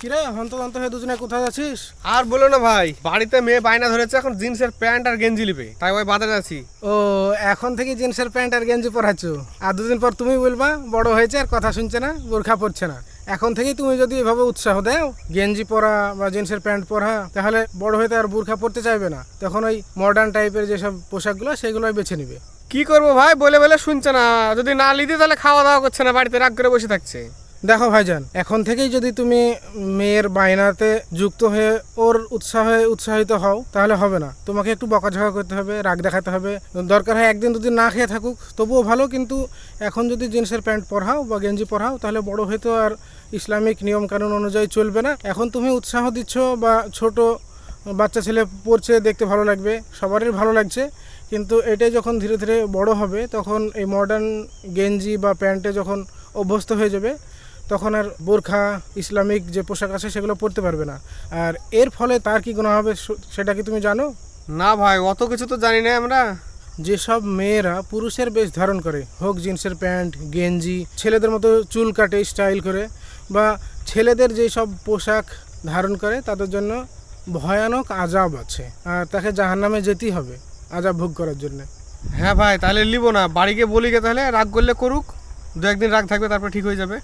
কিরে হন্তদন্ত হয়ে দুজনে কোথায় যাচ্ছিস? আর বলো না ভাই বাড়িতে মেয়ে বায়না ধরেছে এখন জিন্সের প্যান্ট আর গেঞ্জি নিবে। তাই ওই বাজারে আছি ও এখন থেকে জিন্সের প্যান্ট আর গেঞ্জি পরাচ্ছ। আর দুদিন পর তুমি বলবা বড় হয়েছে আর কথা শুনছে না বোরখা পরছে না। এখন থেকেই তুমি যদি এভাবে উৎসাহ দাও গেঞ্জি পরা বা জিন্সের প্যান্ট পরা তাহলে বড় হয়ে তো আর বোরখা পরতে চাইবে না। তখন ওই মডার্ন টাইপের যেসব পোশাকগুলো সেগুলোই বেছে নিবে। কি করব ভাই বলে বলে শুনছে না। যদি না লিদি তাহলে খাওয়া দাওয়া করছে না বাড়িতে রাগ করে বসে থাকছে। দেখো ভাইজান, এখন থেকেই যদি তুমি মেয়ের বায়নাতে যুক্ত হয়ে ওর উৎসাহে উৎসাহিত হও, তাহলে হবে না। তোমাকে একটু বকাঝকা করতে হবে, রাগ দেখাতে হবে। দরকার হয় একদিন দুদিন না খেয়ে থাকুক, তবুও ভালো, কিন্তু এখন যদি জিন্সের প্যান্ট পরাও বা গেঞ্জি পরাও, তাহলে বড় হয়তো আর ইসলামিক নিয়ম কানুন অনুযায়ী চলবে না। এখন তুমি উৎসাহ দিচ্ছ বা ছোট বাচ্চা ছেলে পড়ছে, দেখতে ভালো লাগবে, সবারই ভালো লাগছে। কিন্তু এটাই যখন ধীরে ধীরে বড় হবে, তখন এই মডার্ন গেঞ্জি বা প্যান্টে যখন অভ্যস্ত হয়ে যাবে তখন আর বোরখা ইসলামিক যে পোশাক আছে সেগুলো পরতে পারবে না। আর এর ফলে তার কি গুণ হবে সেটা কি তুমি জানো? না ভাই অত কিছু তো জানি না আমরা। যেসব মেয়েরা পুরুষের বেশ ধারণ করে হোক জিন্সের প্যান্ট গেঞ্জি ছেলেদের মতো চুল কাটে স্টাইল করে বা ছেলেদের যেসব পোশাক ধারণ করে তাদের জন্য ভয়ানক আজাব আছে আর তাকে জাহান্নামে যেতেই হবে আজাব ভোগ করার জন্য। হ্যাঁ ভাই তাহলে লিবো না। বাড়ি গিয়ে বলি গে তাহলে রাগ করলে করুক। দু একদিন রাগ থাকবে তারপর ঠিক হয়ে যাবে।